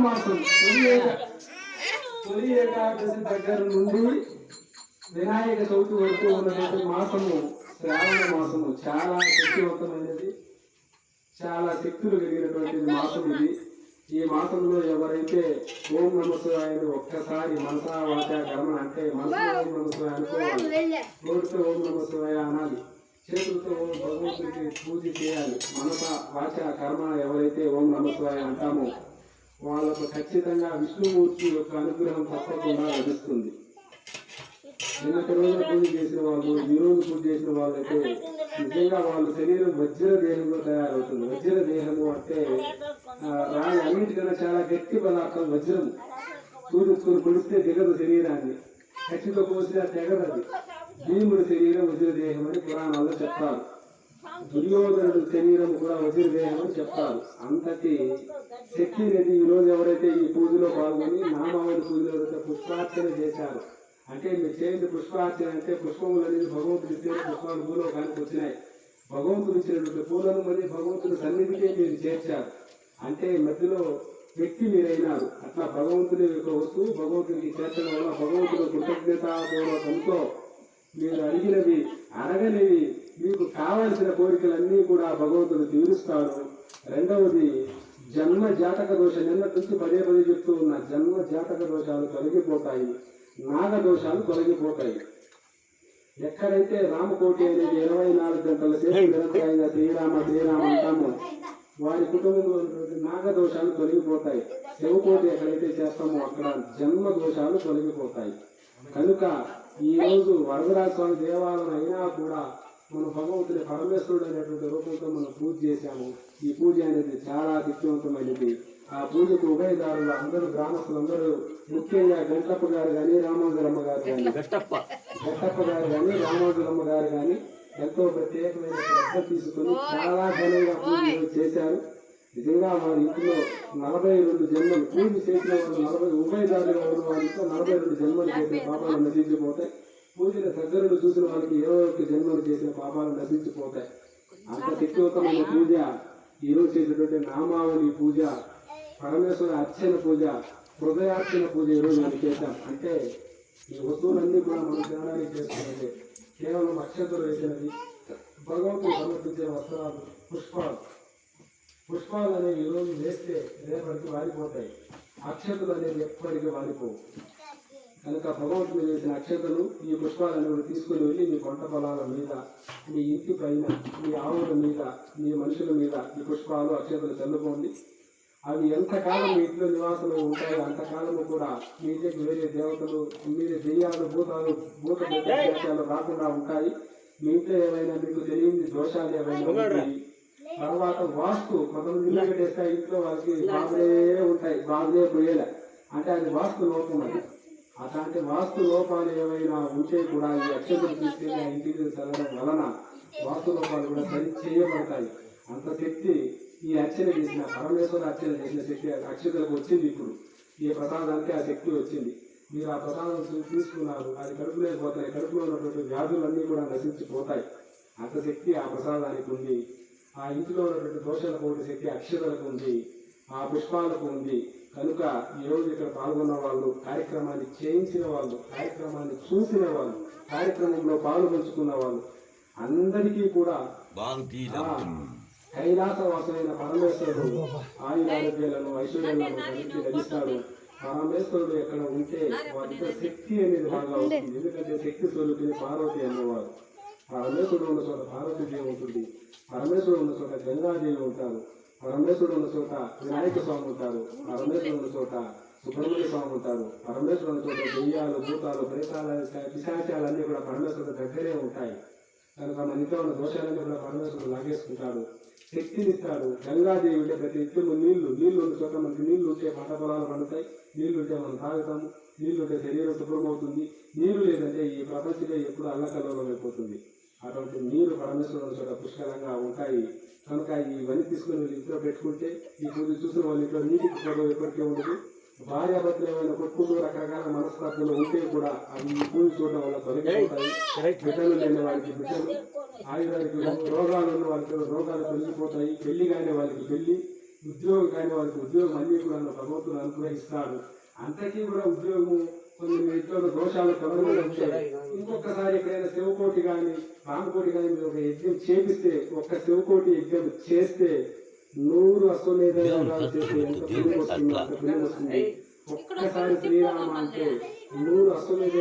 మాసం తొలి ఏక- తొలి ఏకాదశి దగ్గర నుండి వినాయక చవితి వరకు ఉన్నటువంటి మాసము శ్రావణ మాసము చాలా శక్తివంతమైనది. చాలా శక్తులు కలిగినటువంటి మాసం ఇది. ఈ మాసంలో ఎవరైతే ఓం నమ ఒక్కసారి మనసా వాచ కర్మ అంటే మనసులో ఓం నమ అనుకోవాలి. నోటితో ఓం నమ అనాలి. చేతులతో ఓం భగవంతుడికి పూజ చేయాలి. మనస వాచ కర్మ ఎవరైతే ఓం నమ అంటామో వాళ్ళకు ఖచ్చితంగా విష్ణుమూర్తి యొక్క అనుగ్రహం తప్పకుండా లభిస్తుంది. నిన్నటి రోజున పూజ చేసిన వాళ్ళు ఈ రోజు పూజ చేసిన వాళ్ళైతే నిజంగా వాళ్ళ శరీరం వజ్ర దేహంలో తయారవుతుంది. వజ్ర దేహము అంటే రాణి అన్నింటికన్నా అన్నిటికన్నా చాలా గట్టి పదార్థం వజ్రం. సూర్యుడు కొలిస్తే దిగదు శరీరాన్ని. కచ్చితో కోసినా తెగదది భీముడి శరీరం వజ్ర దేహం అని పురాణాల్లో చెప్తారు. దుర్యోధనుడు శరీరం కూడా వజ్ర అని చెప్తారు అంతటి శక్తి నది ఈ రోజు ఎవరైతే ఈ పూజలో పాల్గొని నామావళి పూజలో ఎవరైతే పుష్పార్చన చేశారు. అంటే మీరు చేయండి పుష్పార్చన అంటే పుష్పములు అనేది భగవంతుడు ఇచ్చిన పుష్పాలు భూలోకానికి వచ్చినాయి. భగవంతుడు ఇచ్చినటువంటి పూలను మరి భగవంతుని సన్నిధికే మీరు చేర్చారు. అంటే మధ్యలో వ్యక్తి మీరైనారు. అట్లా భగవంతుని యొక్క వస్తువు భగవంతుడికి చేర్చడం వల్ల భగవంతుడు కృతజ్ఞతాపూర్వకంతో మీరు అడిగినవి అడగనివి మీకు కావలసిన కోరికలన్నీ కూడా భగవంతుడు తీరుస్తాడు. రెండవది జన్మ జాతక దోష నిన్న నుంచి పదే పదే చెప్తూ ఉన్న జన్మ జాతక దోషాలు తొలగిపోతాయి నాగ దోషాలు తొలగిపోతాయి. ఎక్కడైతే రామకోటి అనేది ఇరవై నాలుగు గంటల సేపు నిరంతరంగా శ్రీరామ శ్రీరామ అంటామో వారి కుటుంబంలో నాగదోషాలు నాగ దోషాలు తొలగిపోతాయి. శివకోటి ఎక్కడైతే చేస్తామో అక్కడ జన్మ దోషాలు తొలగిపోతాయి. కనుక ఈ రోజు వరదరాజ స్వామి దేవాలయం అయినా కూడా మన భగవంతుని పరమేశ్వరుడు అనేటువంటి రూపంతో మనం పూజ చేశాము. ఈ పూజ అనేది చాలా శక్తివంతమైనది ఆ పూజకు ఉభయదారులు అందరూ గ్రామస్తులందరూ ముఖ్యంగా గంటప్ప గారు కానీ రామోదరమ్మ గారు కానీ గట్టప్ప గట్టప్ప గారు కానీ రామోజులమ్మ గారు కానీ ఎంతో ప్రత్యేకమైన శ్రద్ధ తీసుకుని చాలా ఘనంగా పూజలు చేశారు. నిజంగా వారి ఇంట్లో నలభై రెండు జన్మలు పూజ చేసిన వాళ్ళు నలభై ఉభయదారులుగా ఉన్న వారితో నలభై రెండు జన్మలు చేసిన పాపాలు నశించిపోతాయి. పూజల చూసిన వాళ్ళకి ఏ ఒక్క జన్మలు చేసిన పాపాలు లభించిపోతాయి అంత శక్తివంతమైన పూజ ఈ రోజు చేసినటువంటి నామావళి పూజ పరమేశ్వర అర్చన పూజ హృదయార్చన పూజ ఈరోజు మనం చేశాం అంటే ఈ వస్తువులన్నీ కూడా మన తినడానికి చేసుకున్నది కేవలం అక్షతలు వేసినది భగవంతుడు సమర్పించే వస్త్రాలు పుష్పాలు. పుష్పాలు అనేవి ఈరోజు వేస్తే రేపటికి వారిపోతాయి. అక్షతలు అనేవి ఎప్పటికీ వారిపోవు. కనుక భగవంతుడు వేసిన అక్షతలు ఈ పుష్పాలు అనేవి తీసుకుని వెళ్ళి మీ పంట పొలాల మీద మీ ఇంటి పైన మీ ఆవుల మీద మీ మనుషుల మీద ఈ పుష్పాలు అక్షతలు చల్లుకోండి. అవి ఎంతకాలం మీ ఇంట్లో నివాసంలో ఉంటాయో అంతకాలము కూడా మీ ఇంటికి వేరే దేవతలు మీరు దెయ్యాలు భూతాలు భూత దేశాలు రాకుండా ఉంటాయి. మీ ఇంట్లో ఏమైనా మీకు తెలియని దోషాలు ఏమైనా ఉంటాయి తర్వాత వాస్తు కొంతమంది ఇల్లు కట్టేస్తే ఇంట్లో వాళ్ళకి బాబులే ఉంటాయి బాబులే పోయేలే. అంటే అది వాస్తు లోపం అది. అట్లాంటి వాస్తు లోపాలు ఏమైనా ఉంటే కూడా ఈ అక్షతలు తీసుకెళ్ళి ఆ ఇంటికి చదవడం వలన వాస్తు లోపాలు కూడా సరి చేయబడతాయి. అంత శక్తి ఈ అర్చన చేసిన పరమేశ్వర అర్చన చేసిన శక్తి అక్షతలకు వచ్చింది ఇప్పుడు. ఈ ప్రసాదానికి ఆ శక్తి వచ్చింది. మీరు ఆ ప్రసాదం తీసుకున్నారు అది కడుపులోకి పోతాయి. కడుపులో ఉన్నటువంటి వ్యాధులన్నీ కూడా నశించిపోతాయి. అంత శక్తి ఆ ప్రసాదానికి ఉంది. ఆ ఇంటిలో ఉన్నటువంటి దోషాల పోటీ శక్తి అక్షతలకు ఉంది. ఆ పుష్పాలకు ఉంది కనుక ఈ రోజు ఇక్కడ పాల్గొన్న వాళ్ళు కార్యక్రమాన్ని చేయించిన వాళ్ళు కార్యక్రమాన్ని చూసిన వాళ్ళు కార్యక్రమంలో పాల్గొంచుకున్న వాళ్ళు అందరికీ కూడా ఆ కైలాసవాసమైన పరమేశ్వరుడు ఆయురారోగ్యాలను ఐశ్వర్యాలను కలిగి లభిస్తాడు పరమేశ్వరుడు ఎక్కడ ఉంటే వాటితో శక్తి అనేది బాగా అవుతుంది ఎందుకంటే శక్తి స్వరూపిణి పార్వతి అన్నవారు. పరమేశ్వరుడు ఉన్న చోట పార్వతీదేవి ఉంటుంది. పరమేశ్వరుడు ఉన్న చోట గంగాదేవి ఉంటారు. పరమేశ్వరుడు ఉన్న చోట వినాయక స్వామి ఉంటారు పరమేశ్వరుడు ఉన్న చోట సుబ్రహ్మణ్య స్వామి ఉంటారు పరమేశ్వరుడు ఉన్న చోట దెయ్యాలు భూతాలు ప్రేతాలు పిశాచాలు అన్నీ కూడా పరమేశ్వరుడు దగ్గరే ఉంటాయి. కనుక మన ఇంట్లో ఉన్న దోషాలన్నీ కూడా పరమేశ్వరుడు లాగేసుకుంటాడు. శక్తినిస్తాడు. గంగాదేవి ఉంటే ప్రతి ఇంట్లో నీళ్ళు నీళ్ళు ఉన్న చోట మనకి నీళ్ళు ఉంటే పంట పొలాలు పండుతాయి. నీళ్ళు ఉంటే మనం తాగుతాము. నీళ్ళు ఉంటే శరీరం శుభ్రమవుతుంది నీరు లేదంటే ఈ ప్రపంచంలో ఎప్పుడు అల్లకల్లోలం అయిపోతుంది. అటువంటి నీరు పరమేశ్వరుడు చోట పుష్కలంగా ఉంటాయి. కనుక ఇవన్నీ తీసుకుని వెళ్ళి ఇంట్లో పెట్టుకుంటే ఈ పూజ చూసిన వాళ్ళ ఇంట్లో నీటికి గొడవ ఎప్పటికీ ఉండదు. భార్యాభర్తలు ఏమైనా కొట్టుకుంటూ రకరకాల మనస్తత్వాలు ఉంటే కూడా అవి ఈ పూజ చూడడం వల్ల తొలగిపోతాయి. బిడ్డలు లేని వారికి బిడ్డలు ఆయుధానికి రోగాలు ఉన్న వాళ్ళకి రోగాలు తొలగిపోతాయి. పెళ్ళి కాని వాళ్ళకి పెళ్ళి ఉద్యోగం కాని వారికి ఉద్యోగం అన్ని కూడా ప్రభుత్వం అనుగ్రహిస్తాడు. అంతకీ కూడా ఉద్యోగము కొన్ని ఇంట్లో దోషాలు కలగలుంటే ఇంకొకసారి ఎక్కడైనా శివకోటి కానీ రామకోటి కానీ మీరు ఒక యజ్ఞం చేపిస్తే ఒక్క శివకోటి యజ్ఞం చేస్తే నూరు అశ్వమేధ యాగాలు చేస్తే ఎంత పుణ్యం వస్తుందో అంత పుణ్యం వస్తుంది. ఒక్కసారి శ్రీరామ అంటే నూరు అశ్వమేధ